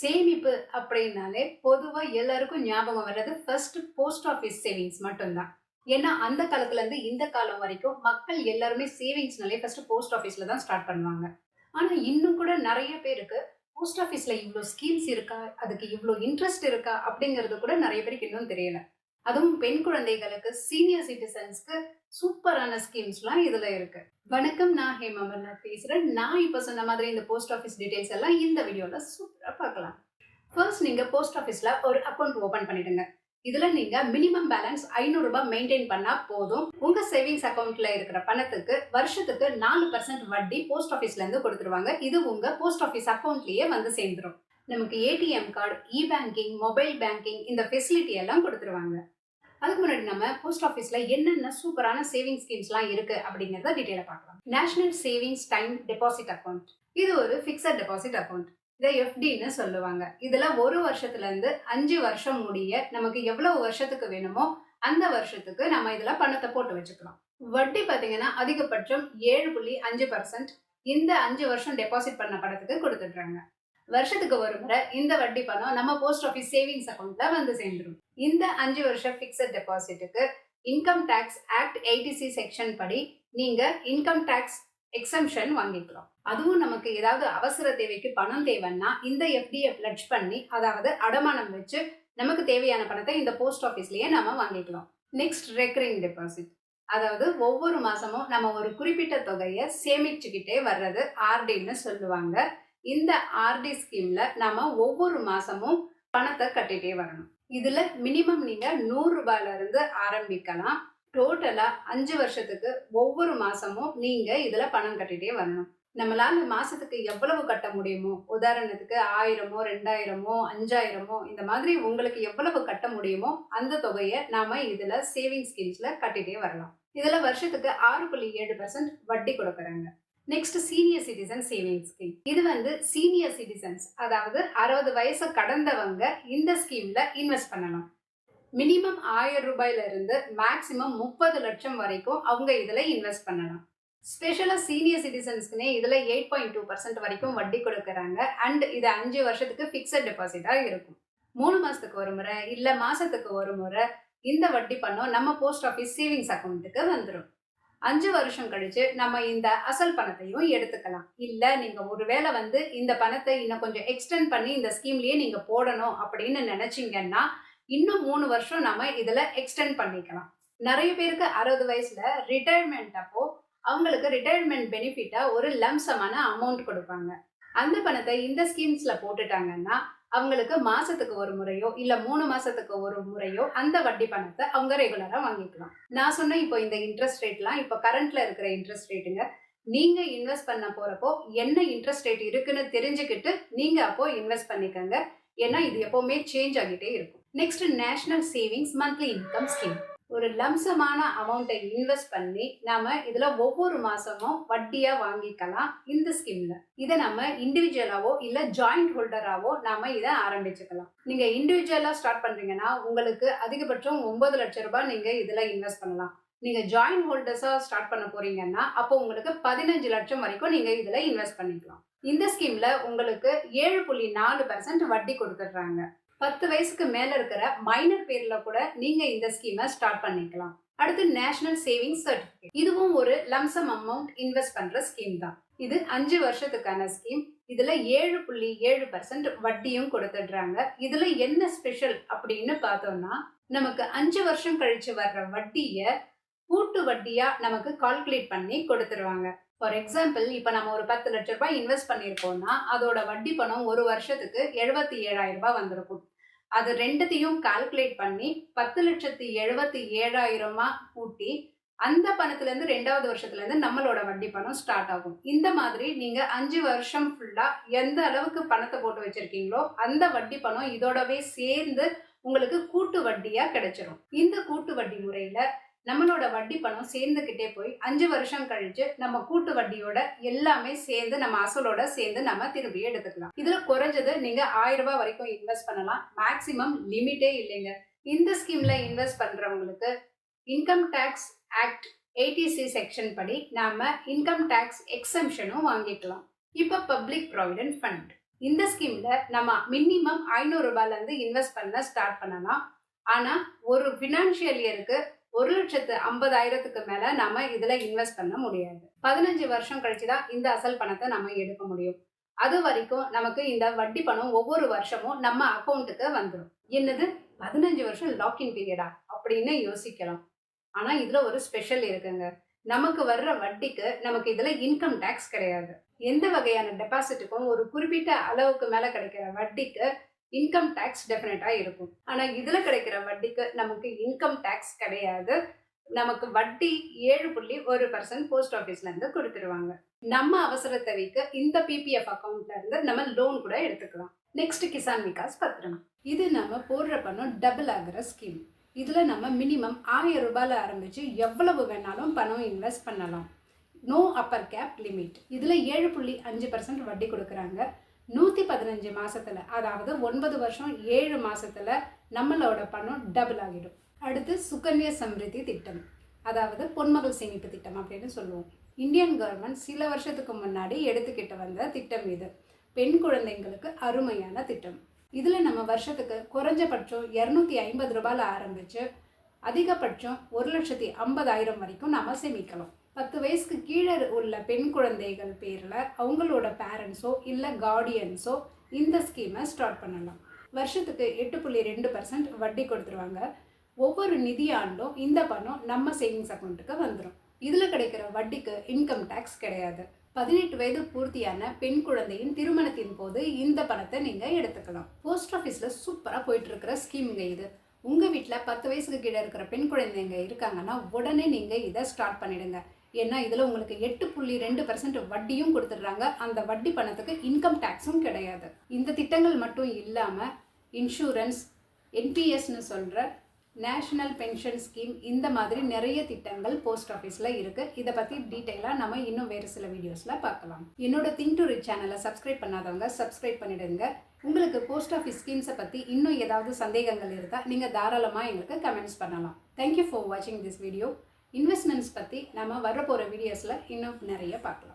சேமிப்பு அப்படின்னாலே பொதுவாக எல்லாருக்கும் ஞாபகம் வர்றது ஃபர்ஸ்ட் போஸ்ட் ஆஃபீஸ் சேவிங்ஸ் மட்டும்தான். ஏன்னா அந்த காலத்துல இருந்து இந்த காலம் வரைக்கும் மக்கள் எல்லாருமே சேவிங்ஸ்னாலே ஃபர்ஸ்ட் போஸ்ட் ஆஃபீஸ்ல தான் ஸ்டார்ட் பண்ணுவாங்க. ஆனா இன்னும் கூட நிறைய பேருக்கு போஸ்ட் ஆஃபீஸ்ல இவ்வளோ ஸ்கீம்ஸ் இருக்கா அதுக்கு இவ்வளோ இன்ட்ரெஸ்ட் இருக்கா அப்படிங்கிறது கூட நிறைய பேருக்கு இன்னும் தெரியல. அதுவும் பெண் குழந்தைகளுக்கு சீனியர் சிட்டிசன்ஸ்க்கு சூப்பரான ஸ்கீம்ஸ்லாம் இதுல இருக்கு. வணக்கம் நான் ஹேமா அமர்நாத் பேசுறேன். நான் இப்போ சொன்ன மாதிரி இந்த போஸ்ட் ஆஃபீஸ் டீட்டெயில்ஸ் எல்லாம் இந்த வீடியோல சூப்பரா பார்க்கலாம். ஃபர்ஸ்ட் நீங்க போஸ்ட் ஆஃபீஸ்ல ஒரு அக்கௌண்ட் ஓப்பன் பண்ணிடுங்க. இதுல நீங்க மினிமம் பேலன்ஸ் ஐநூறுரூபா மெயின்டைன் பண்ணா போதும். உங்க சேவிங்ஸ் அக்கௌண்ட்ல இருக்கிற பணத்துக்கு வருஷத்துக்கு நாலு பர்சன்ட் வட்டி போஸ்ட் ஆஃபீஸ்ல இருந்து கொடுத்துருவாங்க. இது உங்க போஸ்ட் ஆஃபீஸ் அக்கௌண்ட்லேயே வந்து சேர்ந்துரும். நமக்கு ATM card e banking mobile banking இந்த ஃபெசிலிட்டி எல்லாம் கொடுத்துருவாங்க. அதுக்கு முன்னாடி நம்ம போஸ்ட் ஆஃபீஸ்ல என்னென்ன சூப்பரான சேவிங் ஸ்கீம்ஸ்லாம் இருக்கு அப்படிங்கிறத டீட்டெயிலாக பார்க்கலாம். National savings time deposit account இது ஒரு ஃபிக்ஸட் டெபாசிட் அக்கௌண்ட் இதை எஃப்டின்னு சொல்லுவாங்க. இதில் ஒரு வருஷத்துலேருந்து அஞ்சு வருஷம் முடிய நமக்கு எவ்வளவு வருஷத்துக்கு வேணுமோ அந்த வருஷத்துக்கு நம்ம இதில் பணத்தை போட்டு வச்சுக்கலாம். வட்டி பார்த்தீங்கன்னா அதிகபட்சம் ஏழு புள்ளி அஞ்சு பர்சன்ட் இந்த அஞ்சு வருஷம் டெபாசிட் பண்ண பணத்துக்கு கொடுத்துட்றாங்க. வருஷத்துக்கு ஒரு முறை இந்த வட்டி பணம் நம்ம போஸ்ட் ஆஃபீஸ் சேவிங்ஸ் அக்கௌண்ட்ல வந்து சேர்ந்துடும் இந்த அஞ்சு வருஷம் fixed டெபாசிட்டுக்கு income tax act eighty C section படி நீங்க இன்கம் டேக்ஸ் எக்ஸம்ஷன் வாங்கிக்கலாம் அதுவும் நமக்கு ஏதாவது அவசர தேவைக்கு பணம் தேவைன்னா இந்த எஃப்டியை பிளட்ஜ் பண்ணி அதாவது அடமானம் வச்சு நமக்கு தேவையான பணத்தை இந்த போஸ்ட் ஆஃபீஸ்லயே நம்ம வாங்கிக்கலாம் நெக்ஸ்ட் ரெக்கரிங் டெபாசிட் அதாவது ஒவ்வொரு மாசமும் நம்ம ஒரு குறிப்பிட்ட தொகையை சேமிச்சுக்கிட்டே வர்றது ஆர்டின்னு சொல்லுவாங்க. இந்த ஆர்டி ஸ்கீம்ல நம்ம ஒவ்வொரு மாசமும் பணத்தை கட்டிட்டே வரணும். இதுல மினிமம் நீங்க நூறு ரூபாயில இருந்து ஆரம்பிக்கலாம். டோட்டலா அஞ்சு வருஷத்துக்கு ஒவ்வொரு மாசமும் நீங்க இதுல பணம் கட்டிட்டே வரணும். நம்மளால மாசத்துக்கு எவ்வளவு கட்ட முடியுமோ உதாரணத்துக்கு ஆயிரமோ ரெண்டாயிரமோ அஞ்சாயிரமோ இந்த மாதிரி உங்களுக்கு எவ்வளவு கட்ட முடியுமோ அந்த தொகையை நாம இதுல சேவிங் ஸ்கீம்ஸ்ல கட்டிட்டே வரலாம். இதுல வருஷத்துக்கு ஆறு புள்ளி ஏழு பர்சன்ட் வட்டி கொடுக்குறாங்க. Next senior citizen saving scheme இது வந்து சீனியர் சிட்டிசன்ஸ் அதாவது அறுபது வயசு கடந்தவங்க இந்த ஸ்கீம்ல இன்வெஸ்ட் பண்ணணும் மினிமம் ஆயிரம் ரூபாயில இருந்து மேக்சிமம் முப்பது லட்சம் வரைக்கும் அவங்க இதுல இன்வெஸ்ட் பண்ணலாம். ஸ்பெஷலாக சீனியர் சிட்டிசன்ஸ்க்குனே இதில் எயிட் பாயிண்ட் டூ பர்சன்ட் வரைக்கும் வட்டி கொடுக்குறாங்க. அண்ட் இது அஞ்சு வருஷத்துக்கு ஃபிக்ஸட் டெபாசிட்டாக இருக்கும். மூணு மாதத்துக்கு ஒரு முறை இல்லை மாதத்துக்கு ஒரு முறை இந்த வட்டி பணம் நம்ம போஸ்ட் ஆஃபீஸ் சேவிங்ஸ் அக்கௌண்ட்டுக்கு வந்துடும் அஞ்சு வருஷம் கழிச்சு நம்ம இந்த அசல் பணத்தையும் எடுத்துக்கலாம். இல்ல நீங்க ஒருவேளை வந்து இந்த பணத்தை இன்னும் கொஞ்சம் எக்ஸ்டெண்ட் பண்ணி இந்த ஸ்கீம்லயே நீங்க போடணும் அப்படின்னு நினைச்சீங்கன்னா இன்னும் மூணு வருஷம் நம்ம இதுல எக்ஸ்டெண்ட் பண்ணிக்கலாம். நிறைய பேருக்கு அறுபது வயசுல ரிட்டையர்மெண்ட் அப்போ அவங்களுக்கு ரிட்டையர்மெண்ட் பெனிஃபிட்டா ஒரு லம்சமான அமௌண்ட் கொடுப்பாங்க. அந்த பணத்தை இந்த ஸ்கீம்ஸ்ல போட்டுட்டாங்கன்னா அவங்களுக்கு மாசத்துக்கு ஒரு முறையோ இல்ல மூணு மாசத்துக்கு ஒரு முறையோ அந்த வட்டி பணத்தை அவங்க ரெகுலரா வாங்கிக்கலாம். நான் சொன்ன இப்போ இந்த இன்ட்ரெஸ்ட் ரேட்லாம் இப்போ கரண்ட்ல இருக்கிற இன்ட்ரெஸ்ட் ரேட்டுங்க நீங்க இன்வெஸ்ட் பண்ண போறப்போ என்ன இன்ட்ரெஸ்ட் ரேட் இருக்குன்னு தெரிஞ்சுக்கிட்டு நீங்க அப்போ இன்வெஸ்ட் பண்ணிக்கோங்க. ஏன்னா இது எப்பவுமே சேஞ்ச் ஆகிட்டே இருக்கும். Next national savings monthly income scheme ஒரு லம்சமான அமௌண்ட்டை இன்வெஸ்ட் பண்ணி நாம இதுல ஒவ்வொரு மாசமும் வட்டியா வாங்கிக்கலாம் இந்த ஸ்கீம்ல இதை நம்ம இண்டிவிஜுவலாவோ இல்ல ஜாயிண்ட் ஹோல்டராவோ நாம இதை ஆரம்பிச்சுக்கலாம். நீங்க இண்டிவிஜுவலா ஸ்டார்ட் பண்றீங்கன்னா உங்களுக்கு அதிகபட்சம் ஒன்பது லட்சம் ரூபாய் நீங்க இதுல இன்வெஸ்ட் பண்ணலாம். நீங்க ஜாயிண்ட் ஹோல்டர்ஸா ஸ்டார்ட் பண்ண போறீங்கன்னா அப்போ உங்களுக்கு பதினஞ்சு லட்சம் வரைக்கும் நீங்க இதுல இன்வெஸ்ட் பண்ணிக்கலாம். இந்த ஸ்கீம்ல உங்களுக்கு ஏழு புள்ளி நாலு பர்சன்ட் வட்டி கொடுத்துட்றாங்க. பத்து வயசுக்கு மேல இருக்கிற மைனர் பேர்ல கூட நீங்க இந்த ஸ்கீமை ஸ்டார்ட் பண்ணிக்கலாம். அடுத்து நேஷனல் சேவிங்ஸ் சர்டிபிகேட் இதுவும் ஒரு லம்சம் அமௌண்ட் இன்வெஸ்ட் பண்ற ஸ்கீம் தான். இது அஞ்சு வருஷத்துக்கான ஸ்கீம் இதுல ஏழு புள்ளி ஏழு பர்சன்ட் வட்டியும் கொடுத்துடுறாங்க. இதுல என்ன ஸ்பெஷல் அப்படின்னு பார்த்தோம்னா நமக்கு அஞ்சு வருஷம் கழிச்சு வர்ற வட்டிய கூட்டு வட்டியா நமக்கு கால்குலேட் பண்ணி கொடுத்துருவாங்க. ஃபார் எக்ஸாம்பிள் இப்போ நம்ம ஒரு பத்து லட்ச ரூபாய் இன்வெஸ்ட் பண்ணியிருக்கோம்னா அதோட வட்டி பணம் ஒரு வருஷத்துக்கு எழுபத்தி ஏழாயிரம் ரூபாய் வந்திருக்கும். அது ரெண்டுத்தையும் கால்குலேட் பண்ணி பத்து லட்சத்தி எழுபத்தி ஏழாயிரமா கூட்டி அந்த பணத்துலேருந்து ரெண்டாவது வருஷத்துலேருந்து நம்மளோட வட்டி பணம் ஸ்டார்ட் ஆகும். இந்த மாதிரி நீங்கள் அஞ்சு வருஷம் ஃபுல்லாக எந்த அளவுக்கு பணத்தை போட்டு வச்சுருக்கீங்களோ அந்த வட்டி பணம் இதோடவே சேர்ந்து உங்களுக்கு கூட்டு வட்டியாக கிடைச்சிரும். இந்த கூட்டு வட்டி முறையில் நம்மளோட வட்டி பணம் சேர்ந்துக்கிட்டே போய் அஞ்சு வருஷம் கழிச்சு நம்ம கூட்டு வட்டியோட எல்லாமே சேர்ந்து நம்ம அசலோட சேர்ந்து நம்ம திரும்பி எடுத்துக்கலாம். இதுல குறைஞ்சது நீங்க ஆயிரம் ரூபாய் வரைக்கும் இன்வெஸ்ட் பண்ணலாம். மேக்சிமம் லிமிட்டே இல்லைங்க. இந்த ஸ்கீம்ல இன்வெஸ்ட் பண்றவங்களுக்கு income tax act eighty C section படி நாம இன்கம் டேக்ஸ் எக்ஸம்ஷனும் வாங்கிக்கலாம். இப்போ பப்ளிக் ப்ராவிடென்ட் ஃபண்ட் இந்த ஸ்கீம்ல நம்ம மினிமம் ஐநூறு ரூபாயிலேருந்து இன்வெஸ்ட் பண்ண ஸ்டார்ட் பண்ணலாம். ஆனால் ஒரு ஃபினான்ஷியல் இயருக்கு ஒரு லட்சத்து ஐம்பதாயிரத்துக்கு மேல நம்ம இதுல இன்வெஸ்ட் பண்ண முடியாது. பதினஞ்சு வருஷம் கழிச்சு தான் இந்த அசல் பணத்தை நம்ம எடுக்க முடியும். அது வரைக்கும் நமக்கு இந்த வட்டி பணம் ஒவ்வொரு வருஷமும் நம்ம அக்கௌண்ட்டுக்கு வந்துடும் என்னது? பதினஞ்சு வருஷம் லாக்இன் பீரியடா அப்படின்னு யோசிக்கலாம். ஆனா இதுல ஒரு ஸ்பெஷல் இருக்குங்க. நமக்கு வர்ற வட்டிக்கு நமக்கு இதுல இன்கம் டேக்ஸ் கிடையாது. எந்த வகையான டெபாசிட்டுக்கும் ஒரு குறிப்பிட்ட அளவுக்கு மேல கிடைக்கிற வட்டிக்கு இன்கம் டேக்ஸ் டெஃபினட்டாக இருக்கும். ஆனால் இதில் கிடைக்கிற வட்டிக்கு நமக்கு இன்கம் டேக்ஸ் கிடையாது. நமக்கு வட்டி ஏழு புள்ளி ஒரு பர்சன்ட் போஸ்ட் ஆஃபீஸ்லேருந்து கொடுத்துருவாங்க. நம்ம அவசர தேவைக்கு இந்த பிபிஎஃப் அக்கௌண்ட்லேருந்து நம்ம லோன் கூட எடுத்துக்கலாம். நெக்ஸ்ட் கிசான் விகாஸ் பத்திரம் இது நம்ம போடுற பணம் டபுள் ஆகிற ஸ்கீம் இதில் நம்ம மினிமம் ஆயிரம் ரூபாயில ஆரம்பித்து எவ்வளவு வேணாலும் பணம் இன்வெஸ்ட் பண்ணலாம். நோ அப்பர் கேப் லிமிட் இதில் ஏழு புள்ளி அஞ்சு பர்சன்ட் வட்டி கொடுக்குறாங்க. நூற்றி பதினஞ்சு மாதத்தில் அதாவது ஒன்பது வருஷம் ஏழு மாதத்தில் நம்மளோட பணம் டபுள் ஆகிடும். அடுத்து சுகன்யா சம்ரிதி திட்டம். அதாவது பொன்மகள் சேமிப்பு திட்டம் அப்படின்னு சொல்லுவோம். இந்தியன் கவர்மெண்ட் சில வருஷத்துக்கு முன்னாடி எடுத்துக்கிட்டு வந்த திட்டம் இது. பெண் குழந்தைங்களுக்கு அருமையான திட்டம். இதில் நம்ம வருஷத்துக்கு குறைஞ்சபட்சம் இரநூத்தி ஐம்பது ரூபாயில் ஆரம்பித்து அதிகபட்சம் ஒரு லட்சத்தி ஐம்பதாயிரம் வரைக்கும் நம்ம சேமிக்கலாம். பத்து வயசுக்கு கீழே உள்ள பெண் குழந்தைகள் பேரில் அவங்களோட பேரண்ட்ஸோ இல்லை கார்டியன்ஸோ இந்த ஸ்கீமை ஸ்டார்ட் பண்ணலாம். வருஷத்துக்கு எட்டு புள்ளி ரெண்டு பர்சன்ட் வட்டி கொடுத்துருவாங்க. ஒவ்வொரு நிதியாண்டும் இந்த பணம் நம்ம சேவிங்ஸ் அக்கௌண்ட்டுக்கு வந்துடும் இதில் கிடைக்கிற வட்டிக்கு இன்கம் டேக்ஸ் கிடையாது. பதினெட்டு வயது பூர்த்தியான பெண் குழந்தையின் திருமணத்தின் போது இந்த பணத்தை நீங்கள் எடுத்துக்கலாம். போஸ்ட் ஆஃபீஸில் சூப்பராக போயிட்டு இருக்கிற ஸ்கீமுங்க இது. உங்கள் வீட்டில் பத்து வயசுக்கு கீழே இருக்கிற பெண் குழந்தைங்க இருக்காங்கன்னா உடனே நீங்கள் இதை ஸ்டார்ட் பண்ணிடுங்க. ஏன்னா இதில் உங்களுக்கு எட்டு புள்ளி ரெண்டு பர்சன்ட் வட்டியும் கொடுத்துட்றாங்க. அந்த வட்டி பணத்துக்கு இன்கம் டேக்ஸும் கிடையாது. இந்த திட்டங்கள் மட்டும் இல்லாமல் இன்சூரன்ஸ் என்பிஎஸ்னு சொல்கிற நேஷனல் பென்ஷன் ஸ்கீம் இந்த மாதிரி நிறைய திட்டங்கள் போஸ்ட் ஆஃபீஸில் இருக்குது இதை பற்றி டீட்டெயிலாக நம்ம இன்னும் வேறு சில வீடியோஸில் பார்க்கலாம். என்னோட திங் டு ரிச் சேனலை சப்ஸ்கிரைப் பண்ணாதவங்க சப்ஸ்கிரைப் பண்ணிடுங்க. உங்களுக்கு போஸ்ட் ஆஃபீஸ் ஸ்கீம்ஸை பற்றி இன்னும் ஏதாவது சந்தேகங்கள் இருந்தால் நீங்கள் தாராளமாக எங்களுக்கு கமெண்ட்ஸ் பண்ணலாம். தேங்க்யூ ஃபார் வாட்சிங் திஸ் வீடியோ இன்வெஸ்ட்மெண்ட்ஸ் பற்றி நம்ம வரப்போகிற வீடியோஸில் இன்னும் நிறைய பார்க்கலாம்